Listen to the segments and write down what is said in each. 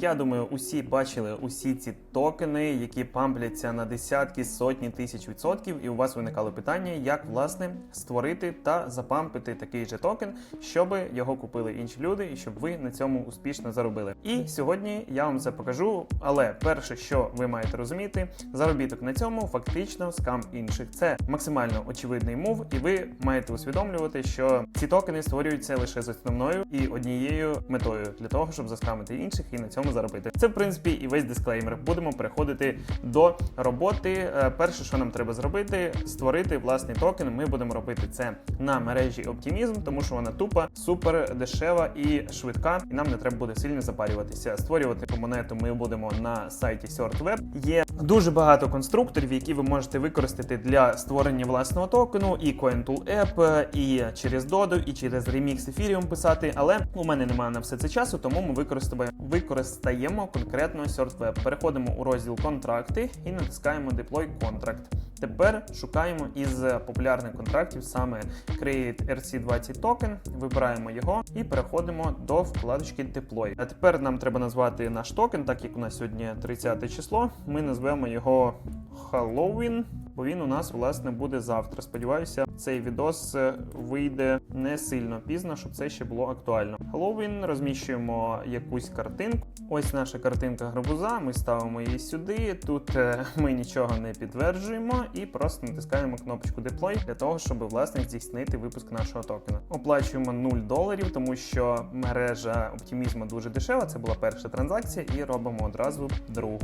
Я думаю, усі бачили усі ці токени, які пампляться на десятки, сотні тисяч відсотків, і у вас виникало питання, як власне створити та запампити такий же токен, щоб його купили інші люди, і щоб ви на цьому успішно заробили. І сьогодні я вам це покажу. Але перше, що ви маєте розуміти, заробіток на цьому фактично скам інших. Це максимально очевидний мув, і ви маєте усвідомлювати, що ці токени створюються лише з основною і однією метою для того, щоб заскамити інших і на цьому заробити. Це в принципі і весь дисклеймер. Будемо переходити до роботи. Е, Перше, що нам треба зробити, створити власний токен. Ми будемо робити це на мережі Optimism, тому що вона тупа, супер дешева і швидка, і нам не треба буде сильно запарюватися. Створювати ту монету ми будемо на сайті SurtWeb. Є дуже багато конструкторів, які ви можете використати для створення власного токену, і CoinTool App, і через Dodo, і через Remix Ethereum писати. Але у мене немає на все це часу, тому ми використаємо використаємо конкретно SurtWeb. Переходимо у розділ контракти і натискаємо Deploy Contract. Тепер шукаємо із популярних контрактів саме Create RC20 токен, вибираємо його і переходимо до вкладочки Deploy. А тепер нам треба назвати наш токен, так як у нас сьогодні 30 число. Ми назвемо його Halloween, бо він у нас власне буде завтра. Сподіваюся, цей відос е, вийде не сильно пізно, щоб це ще було актуально. Halloween, розміщуємо якусь картинку. Ось наша картинка гарбуза. Ми ставимо її сюди. Тут е, ми нічого не підтверджуємо і просто натискаємо кнопочку Deploy для того, щоб власне здійснити випуск нашого токена. Оплачуємо 0 доларів, тому що мережа оптимізму дуже дешева. Це була перша транзакція, і робимо одразу другу.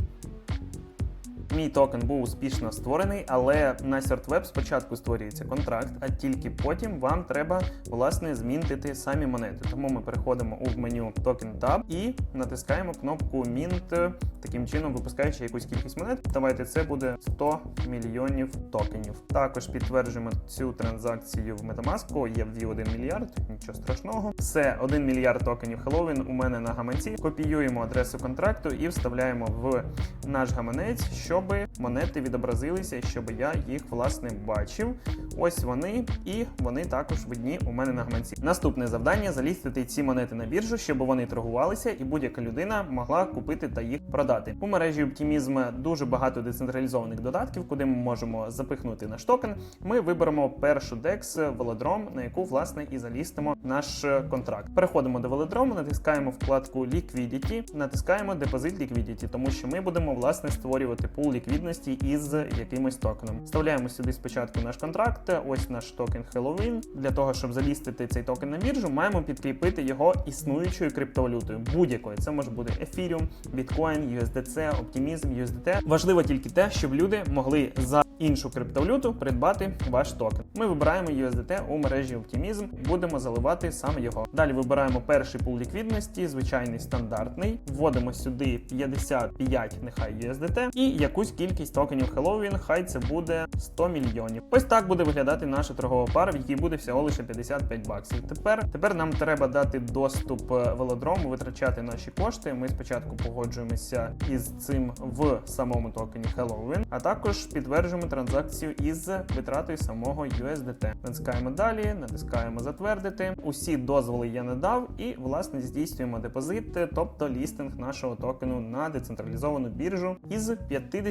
Мій токен був успішно створений, але на SurtWeb спочатку створюється контракт, а тільки потім вам треба власне змінтити самі монети. Тому ми переходимо у меню Token Tab і натискаємо кнопку Mint, таким чином випускаючи якусь кількість монет. Давайте це буде 100 мільйонів токенів. Також підтверджуємо цю транзакцію в MetaMask. Є ввів 1 мільярд, нічого страшного. Все, 1 мільярд токенів Halloween у мене на гаманці. Копіюємо адресу контракту і вставляємо в наш гаманець, щоб монети відобразилися, щоб я їх власне бачив. Ось вони, і вони також видні у мене на гаманці. Наступне завдання залістити ці монети на біржу, щоб вони торгувалися, і будь-яка людина могла купити та їх продати. У мережі Optimism дуже багато децентралізованих додатків, куди ми можемо запихнути наш токен. Ми виберемо першу DEX Velodrome, на яку власне і залістимо наш контракт. Переходимо до Velodrome, натискаємо вкладку Liquidity, натискаємо Deposit Liquidity, тому що ми будемо власне створювати пул ліквідності із якимось токеном. Вставляємо сюди спочатку наш контракт. Ось наш токен Halloween. Для того, щоб залістити цей токен на біржу, маємо підкріпити його існуючою криптовалютою. Будь-якою це може бути Ethereum, Bitcoin, USDC, Optimism, USDT. Важливо тільки те, щоб люди могли за іншу криптовалюту придбати ваш токен. Ми вибираємо USDT у мережі Optimism, будемо заливати саме його. Далі вибираємо перший пул ліквідності, звичайний стандартний. Вводимо сюди 55, нехай USDT, і якусь кількість токенів Halloween, хай це буде 100 мільйонів. Ось так буде виглядати наша торгова пара, в якій буде всього лише 55 баксів. Тепер, тепер нам треба дати доступ е, велодрому, витрачати наші кошти. Ми спочатку погоджуємося із цим в самому токені Halloween, а також підтверджуємо транзакцію із витратою самого USDT. Натискаємо далі, натискаємо затвердити. Усі дозволи я надав, і власне здійснюємо депозит, тобто лістинг нашого токену на децентралізовану біржу із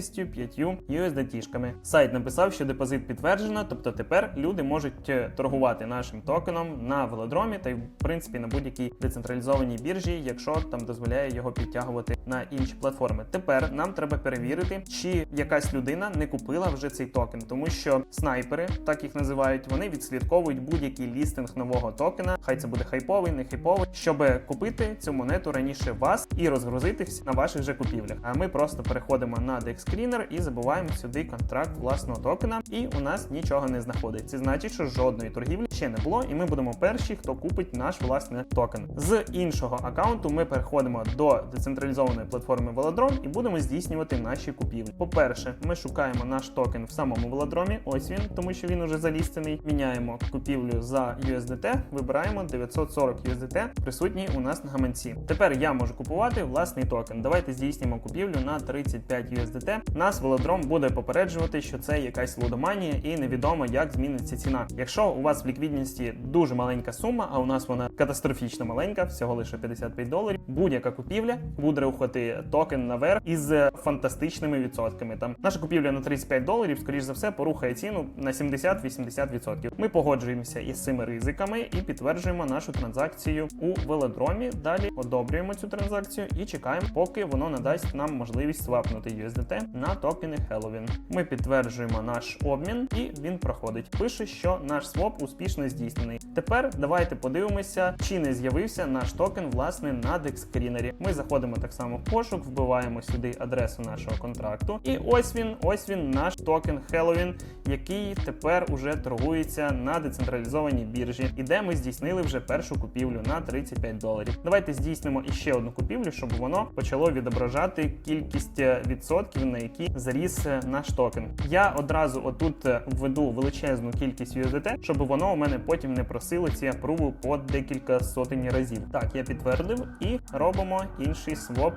55 USDT-шками. Сайт написав, що депозит підтверджено, тобто тепер люди можуть е, торгувати нашим токеном на велодромі та й в принципі на будь-якій децентралізованій біржі, якщо там дозволяє його підтягувати на інші платформи. Тепер нам треба перевірити, чи якась людина не купила вже цей токен, тому що снайпери, так їх називають, вони відслідковують будь-який лістинг нового токена. Хай це буде хайповий, не хайповий, щоб купити цю монету раніше вас і розгрузитись на ваших же купівлях. А ми просто переходимо на DexScreener і забуваємо сюди контракт власного токена, і у нас нічого не знаходиться. Це значить, що жодної торгівлі ще не було, і ми будемо перші, хто купить наш власний токен. З іншого аккаунту ми переходимо до децентралізованої платформи Velodrome і будемо здійснювати наші купівлі. По-перше, ми шукаємо наш токен в самому велодромі. Ось він, тому що він уже залістений. Міняємо купівлю за USDT, вибираємо 940 USDT, присутній у нас на гаманці. Тепер я можу купувати власний токен. Давайте здійснимо купівлю на 35 USDT. USDT, нас велодром буде попереджувати, що це якась лудоманія і невідомо, як зміниться ціна. Якщо у вас в ліквідності дуже маленька сума, а у нас вона катастрофічно маленька, всього лише 55 доларів. Будь-яка купівля буде рухати токен наверх із фантастичними відсотками. Там наша купівля на 35 доларів, скоріш за все, порухає ціну на 70-80%. Ми погоджуємося із цими ризиками і підтверджуємо нашу транзакцію у велодромі. Далі одобрюємо цю транзакцію і чекаємо, поки воно надасть нам можливість свапнути USDT на токени Halloween. Ми підтверджуємо наш обмін, і він проходить. Пише, що наш своп успішно здійснений. Тепер давайте подивимося, чи не з'явився наш токен власне на декскрінері. Ми заходимо так само в пошук, вбиваємо сюди адресу нашого контракту. І ось він, ось він, наш токен Halloween, який тепер уже торгується на децентралізованій біржі, і де ми здійснили вже першу купівлю на 35 доларів. Давайте здійснимо іще одну купівлю, щоб воно почало відображати кількість е, відсотків, на які заріс е, наш токен. Я одразу отут е, введу величезну кількість USDT, щоб воно у мене потім не просило ці апруви по декілька сотень разів. Так, я підтвердив і робимо інший своп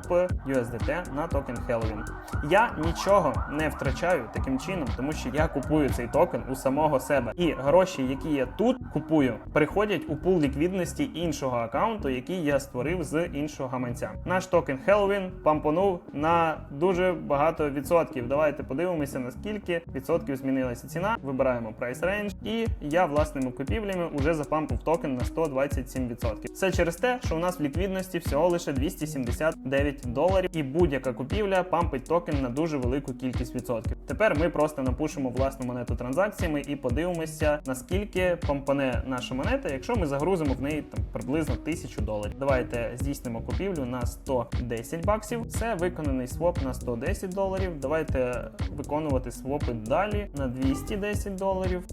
USDT на токен Halloween. Я нічого не втрачаю таким чином, тому що я купую цей токен у самого себе. І гроші, які я тут купую, переходять у пул ліквідності іншого аккаунту, який я створив з іншого гаманця. Наш токен Halloween пампонув на дуже багато відсотків. Давайте подивимося, наскільки відсотків змінилася ціна. Вибираємо Price Range, і я власними купівлями вже запампив токен на 127%. Все через те, що у нас в ліквідності всього лише 279 доларів, і будь-яка купівля пампить токен на дуже велику кількість відсотків. Тепер ми просто напушимо власну монету транзакціями і подивимося, наскільки помпане наша монета, якщо ми загрузимо в неї там приблизно 1000 доларів. Давайте здійснимо купівлю на 110 баксів. Це виконаний своп на 110 доларів. Давайте виконувати свопи далі на 210 доларів.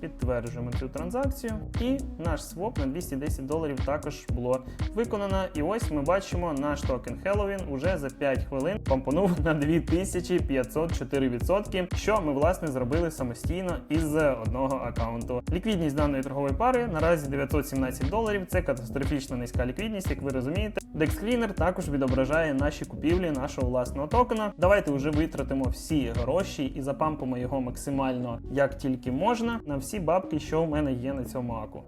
Підтверджуємо цю транзакцію, і наш своп на 210 доларів також було виконано. І ось ми бачимо, наш токен Halloween уже за 5 хвилин помпонув на 2504%, що ми власне зробили самостійно із одного аккаунту. Ліквідність даної торгової пари наразі 917 доларів. Це катастрофічно низька ліквідність, як ви розумієте. DexCleaner також відображає наші купівлі нашого власного токена. Давайте вже витратимо всі гроші і запампимо його максимально як тільки можна на всі бабки, що в мене є на цьому аку.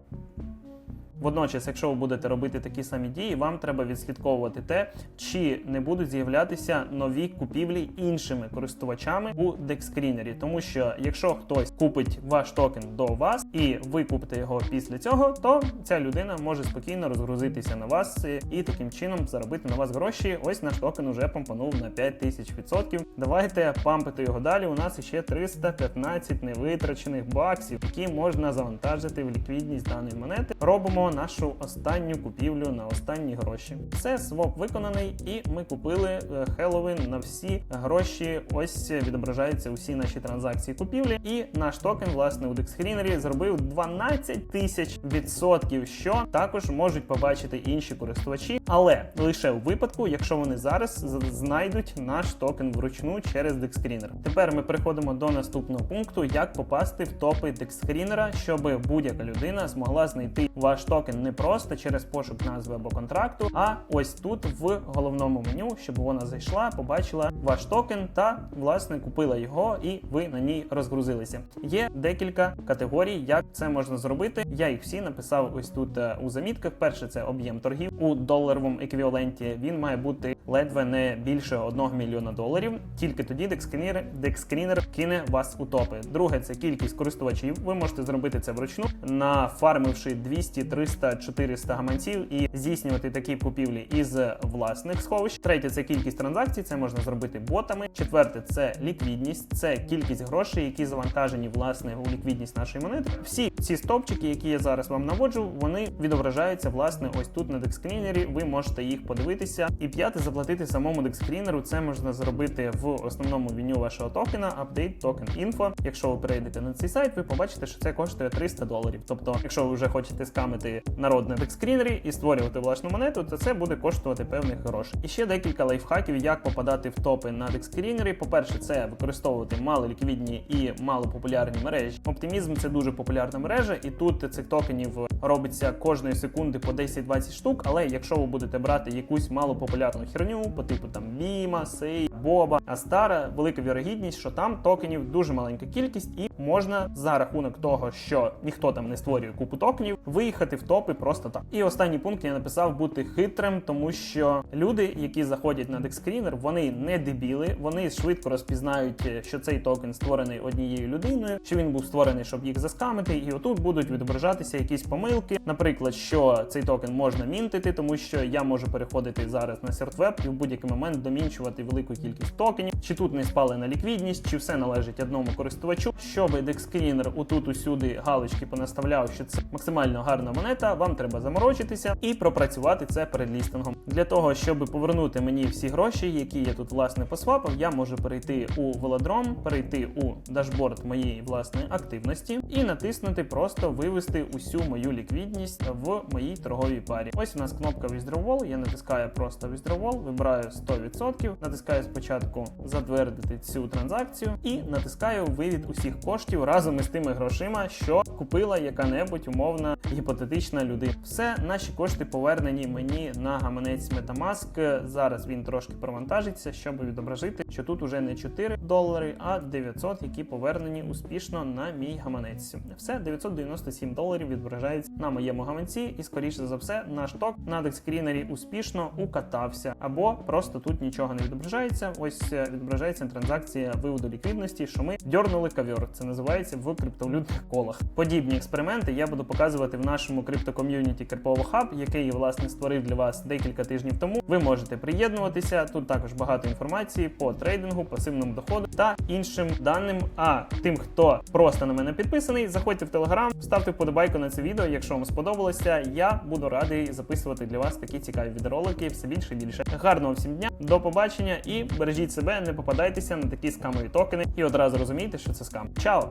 Водночас, якщо ви будете робити такі самі дії, вам треба відслідковувати те, чи не будуть з'являтися нові купівлі іншими користувачами у декскрінері. Тому що якщо хтось купить ваш токен до вас і ви купите його після цього, то ця людина може спокійно розгрузитися на вас і таким чином заробити на вас гроші. Ось наш токен уже помпанув на 5000%. Давайте пампити його далі. У нас ще 315 невитрачених баксів, які можна завантажити в ліквідність даної монети. Робимо нашу останню купівлю на останні гроші. Все, своп виконаний, і ми купили Halloween на всі гроші. Ось відображаються усі наші транзакції купівлі. І наш токен, власне, у декскрінері зробив 12 тисяч відсотків, що також можуть побачити інші користувачі, але лише у випадку, якщо вони зараз знайдуть наш токен вручну через декскрінер. Тепер ми переходимо до наступного пункту: як попасти в топи декскрінера, щоб будь-яка людина змогла знайти ваш токен не просто через пошук назви або контракту, а ось тут в головному меню, щоб вона зайшла, побачила ваш токен та власне купила його, і ви на ній розгрузилися. Є декілька категорій, як це можна зробити. Я їх всі написав ось тут е, у замітках. Перше це об'єм торгів у доларовому еквіваленті. Він має бути ледве не більше 1 мільйона доларів. Тільки тоді декскрінер, декскрінер кине вас у топи. Друге це кількість користувачів. Ви можете зробити це вручну, нафармивши 200, 300, 400 гаманців і здійснювати такі купівлі із власних сховищ. Третє це кількість транзакцій. Це можна зробити ботами. Четверте це ліквідність, це кількість грошей, які завантажені власне у ліквідність нашої монети. Всі ці стовпчики, які я зараз вам наводжу, вони відображаються власне ось тут на декскрінері. Ви можете їх подивитися. І п'яте заплатити самому декскрінеру. Це можна зробити в основному меню вашого токена Update Token Info. Якщо ви перейдете на цей сайт, ви побачите, що це коштує 300 доларів. Тобто, якщо ви вже хочете скамити робити народ на декскрінері і створювати власну монету, то це буде коштувати певних грошей. І ще декілька лайфхаків, як попадати в топи на декскрінері. По-перше, це використовувати малоліквідні і малопопулярні мережі. Оптимізм це дуже популярна мережа, і тут цих токенів робиться кожної секунди по 10-20 штук. Але якщо ви будете брати якусь малопопулярну херню, по типу там Біма, Сей, Боба, Астара, велика вірогідність, що там токенів дуже маленька кількість, і можна за рахунок того, що ніхто там не створює купу токенів, виїхати в топи просто так. І останній пункт я написав бути хитрим, тому що люди, які заходять на декскрінер, вони не дебіли, вони швидко розпізнають, що цей токен створений однією людиною, що він був створений, щоб їх заскамити, і отут будуть відображатися якісь помилки. Наприклад, що цей токен можна мінтити, тому що я можу переходити зараз на сертвеб і в будь-який момент домінчувати велику кількість токенів, чи тут не спалена ліквідність, чи все належить одному користувачу. Щоб декскрінер отут усюди галочки понаставляв, що це максимально гарна монета, вам треба заморочитися і пропрацювати це перед лістингом. Для того, щоб повернути мені всі гроші, які я тут власне посвапав, я можу перейти у велодром, перейти у дашборд моєї власної активності і натиснути просто вивести усю мою ліквідність в моїй торговій парі. Ось у нас кнопка Withdrawal, я натискаю просто Withdrawal, вибираю 100%, натискаю спочатку затвердити цю транзакцію і натискаю вивід усіх коштів разом із тими грошима, що купила яка-небудь умовна гіпотетична людина. Все, наші кошти повернені мені на гаманець Metamask. Зараз він трошки провантажиться, щоб відображити, що тут уже не 4 долари, а 900, які повернені успішно на мій гаманець. Все, 997 доларів відображається на моєму гаманці, і скоріше за все, наш ток на декскрінері успішно укатався, або просто тут нічого не відображається. Ось е, відображається транзакція виводу ліквідності, що ми дьорнули кавер. Це називається в криптовалютних колах. Подібні експерименти я буду показувати в нашому криптоком'юніті Керпово Хаб, який власне створив для вас декілька тижнів тому. Ви можете приєднуватися. Тут також багато інформації по трейдингу, пасивному доходу та іншим даним. А тим, хто просто на мене підписаний, заходьте в телеграм, ставте вподобайку на це відео, якщо вам сподобалося. Я буду радий записувати для вас такі цікаві відеоролики все більше і більше. Гарного всім дня, до побачення і бережіть себе, не попадайтеся на такі скамові токени і одразу розумійте, що це скам. Чао!